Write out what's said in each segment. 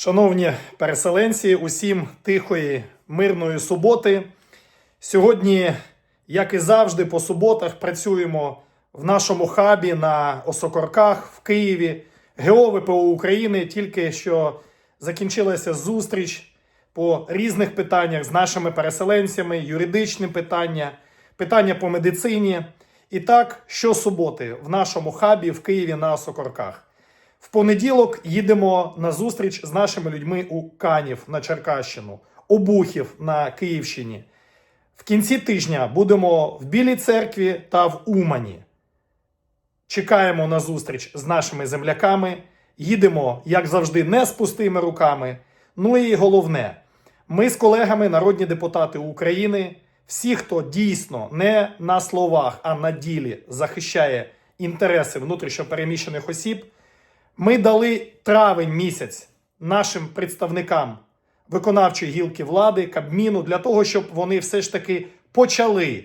Шановні переселенці, усім тихої, мирної суботи. Сьогодні, як і завжди, по суботах працюємо в нашому хабі на Осокорках в Києві. ГО ВПО України тільки що закінчилася зустріч по різних питаннях з нашими переселенцями, юридичні питання, питання по медицині. І так, щосуботи в нашому хабі в Києві на Осокорках. В понеділок їдемо на зустріч з нашими людьми у Канів на Черкащину, Обухів на Київщині. В кінці тижня будемо в Білій церкві та в Умані. Чекаємо на зустріч з нашими земляками. Їдемо, як завжди, не з пустими руками. Ну і головне, ми з колегами, народні депутати України, всі, хто дійсно не на словах, а на ділі захищає інтереси внутрішньопереміщених осіб. Ми дали травень місяць нашим представникам виконавчої гілки влади, Кабміну, для того, щоб вони все ж таки почали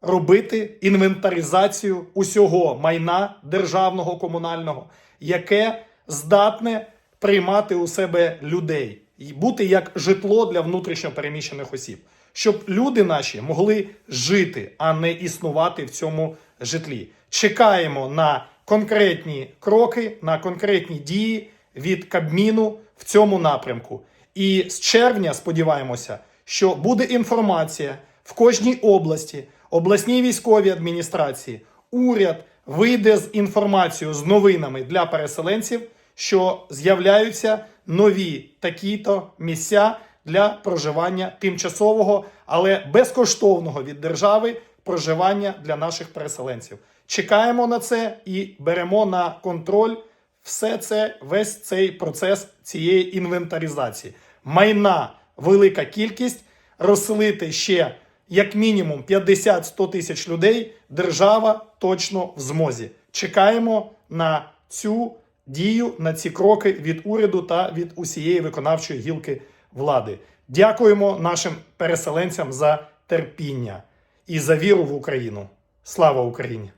робити інвентаризацію усього майна державного комунального, яке здатне приймати у себе людей і бути як житло для внутрішньопереміщених осіб, щоб люди наші могли жити, а не існувати в цьому житлі. Чекаємо на конкретні кроки, на конкретні дії від Кабміну в цьому напрямку. І з червня сподіваємося, що буде інформація в кожній області, обласній військовій адміністрації, уряд вийде з інформацією з новинами для переселенців, що з'являються нові такі-то місця для проживання тимчасового, але безкоштовного від держави проживання для наших переселенців. Чекаємо на це і беремо на контроль все це, весь цей процес цієї інвентаризації. Майна велика кількість, розселити ще як мінімум 50-100 тисяч людей. Держава точно в змозі. Чекаємо на цю дію, на ці кроки від уряду та від усієї виконавчої гілки влади. Дякуємо нашим переселенцям за терпіння і за віру в Україну. Слава Україні!